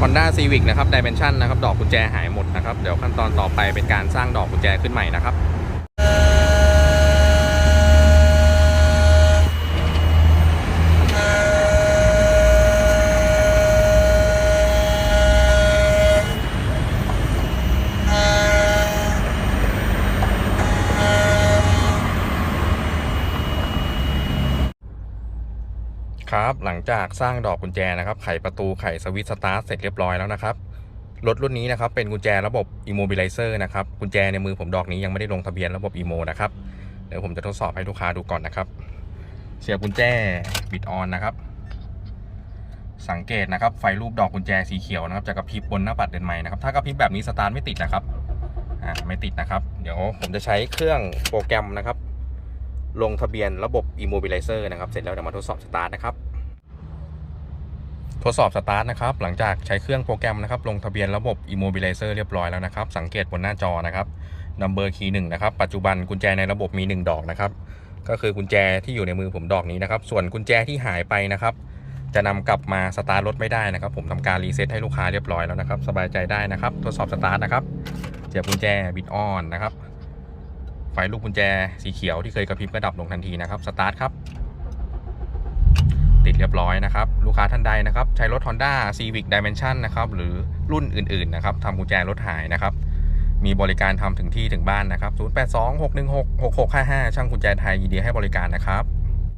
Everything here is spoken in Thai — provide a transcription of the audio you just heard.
Honda Civic นะครับ Dimension นะครับ ดอกกุญแจหายหมดนะครับ เดี๋ยวขั้นตอนต่อไปเป็นการสร้างดอกกุญแจขึ้นใหม่นะครับ ครับหลังจากสร้างดอกกุญแจนะครับไขประตูไขสวิตสตาร์ทเสร็จเรียบร้อยแล้วนะครับรถรุ่นนี้นะครับเป็นกุญแจระบบ Immobilizer นะครับกุญแจในมือผมดอกนี้ยังไม่ได้ลงทะเบียนระบบ Imo นะครับเดี๋ยวผมจะทดสอบให้ลูกค้าดูก่อนนะครับ เสียบกุญแจบิดออนนะครับ สังเกตนะครับไฟรูปดอกกุญแจสีเขียวนะครับจะกระพริบบนหน้าปัดเด่นใหม่นะครับถ้ากระพริบแบบนี้สตาร์ทไม่ติดนะครับอ่าไม่ติดนะครับ เดี๋ยวผมจะใช้เครื่องโปรแกรมนะครับ ลงทะเบียนระบบ Immobilizer นะครับ เสร็จแล้วเดี๋ยวมาทดสอบสตาร์ทนะครับ ทดสอบสตาร์ทนะครับ หลังจากใช้เครื่องโปรแกรมนะครับ ลงทะเบียนระบบ Immobilizer เรียบร้อยแล้วนะครับ สังเกตบนหน้าจอนะครับ Number Key 1นะครับ ปัจจุบันกุญแจในระบบมี 1 ดอกนะครับ ก็คือกุญแจที่อยู่ในมือผมดอกนี้นะครับ ส่วนกุญแจที่หายไปนะครับ จะนำกลับมาสตาร์ทรถไม่ได้นะครับ ผมทำการรีเซ็ตให้ลูกค้าเรียบร้อยแล้วนะครับ สบายใจได้นะครับ ทดสอบสตาร์ทนะครับ เสียบกุญแจบิดออนนะครับ ไฟลูกกุญแจสีเขียวที่เคยกระพริบก็ดับลงทันทีนะครับสตาร์ทครับ ติดเรียบร้อยนะครับ ลูกค้าท่านใดนะครับ ใช้รถ Honda Civic Dimension นะครับหรือรุ่นอื่นๆนะครับทำกุญแจรถหายนะครับ มีบริการทำถึงที่ถึงบ้านนะครับ 0826166655 ช่างกุญแจไทยยินดีให้บริการนะครับ